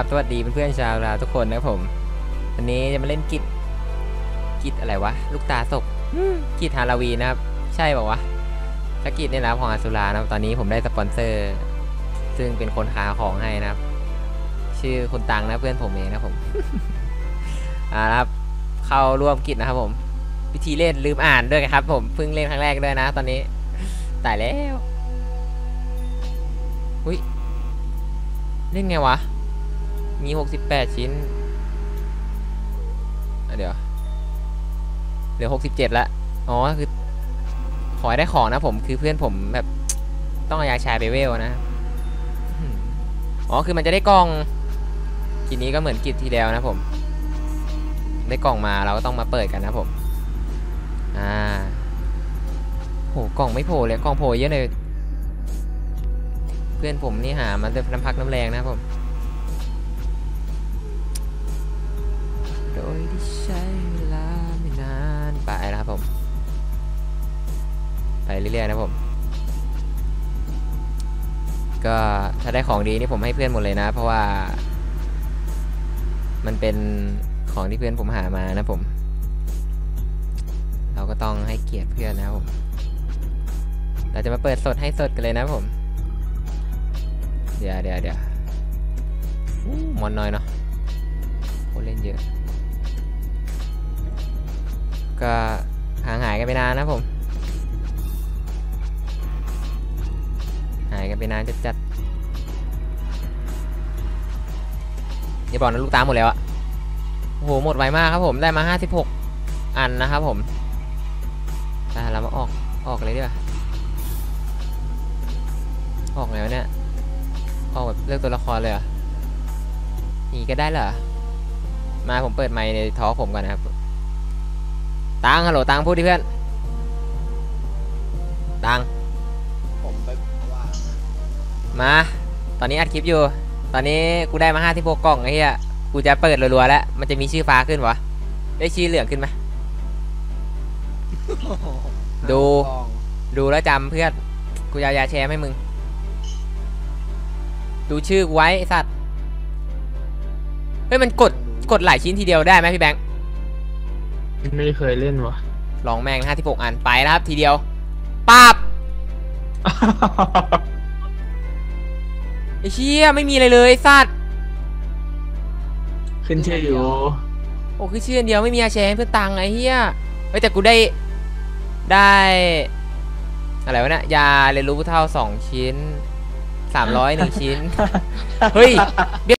บสวัสดีเพื่อนๆชาวลาวทุกคนนะครับผมวันนี้จะมาเล่นกิจกิจอะไรวะ ลูกตาศกอืมกิจฮาโลวีนนะครับ ใช่ป่าวะถ้ากิจเนี่ยนะของอาสุรานะครับตอนนี้ผมได้สปอนเซอร์ ซึ่งเป็นคนขายของให้นะครับ ชื่อคุณตังนะเพื่อนผมเองนะครับผมอ่านะครับเข้าร่วมกิจนะครับผม วิธีเล่นลืมอ่านด้วยครับ ผมเพิ่งเล่นครั้งแรกด้วยนะ ตอนนี้ตายแล้วอุ้ยเล่นไงวะ มีหกสิบแปดชิ้น เดี๋ยว เหลือหกสิบเจ็ดละ อ๋อ คือ ขอให้ได้ของนะผม คือเพื่อนผมแบบ ต้องอายาชายไปเวลนะ อ๋อ คือมันจะได้กล่องทีนี้ก็เหมือนกิจที่แล้วนะผม ได้กล่องมาเราก็ต้องมาเปิดกันนะผม อ่าโห กล่องไม่โผล่เลย กล่องโผล่เยอะเลย เพื่อนผมนี่หามาด้วยน้ำพักน้ำแรงนะผม โดยที่ใช้เวลาไม่นานไปแล้วครับผม ไปเรื่อยๆนะผม ก็ถ้าได้ของดีนี่ผมให้เพื่อนหมดเลยนะ เพราะว่า มันเป็นของที่เพื่อนผมหามานะผม เราก็ต้องให้เกียรติเพื่อนนะครับผม เราจะมาเปิดสดให้สดกันเลยนะผม เดี๋ยวเดี๋ยวเดี๋ยวมอนน้อยเนาะโคเล่นเยอะ ก็ห่างหายกันไปนานนะผม หายกันไปนานจัดๆอย่าบอกนะลูกตาหมดแล้วอะโอ้โห หมดไวมากครับผม ได้มา 56 อันนะครับผมอ่เรามาออก ออกเลยดีกว่า ออกไงวะเนี่ย ออกแบบเลือกตัวละครเลยเหรอนี่ก็ได้เหรอ มาผมเปิดไมค์ในท้อผมก่อนนะครับ ตังฮัลโหลตังพูดดิเพื่อน ตังผมไปว่ามา ตอนนี้อัดคลิปอยู่ ตอนนี้กูได้มาห้าที่พกกล่องไอ้เหี้ยกูจะเปิดรัวๆแล้ว มันจะมีชื่อฟ้าขึ้นวะได้ชื่อเหลืองขึ้นไหมดูกองดูแล้วจำเพื่อน กูจะเอายาแชร์ให้มึง ดูชื่อกูไว้ไอ้สัตว์ เฮ้ยมันกด กดหลายชิ้นทีเดียวได้ไหมพี่แบงค์ ไม่เคยเล่นวะลองแม่งห้าที่หกอันไปแล้วครับทีเดียวปับไอ้เชี่ยไม่มีอะไรเลยไอ้สัตว์ขึ้นชื่ออยู่โอ้คือชื่ออันเดียวไม่มีอาแชร์ให้เพื่อนตังค์ไอ้เหี้ยเฮ้ยแต่กูได้ได้อะไรวะเนี่ยยาเรียนรู้ผู้เท่าสองชิ้นสามร้อยหนึ่งชิ้น เฮ้ย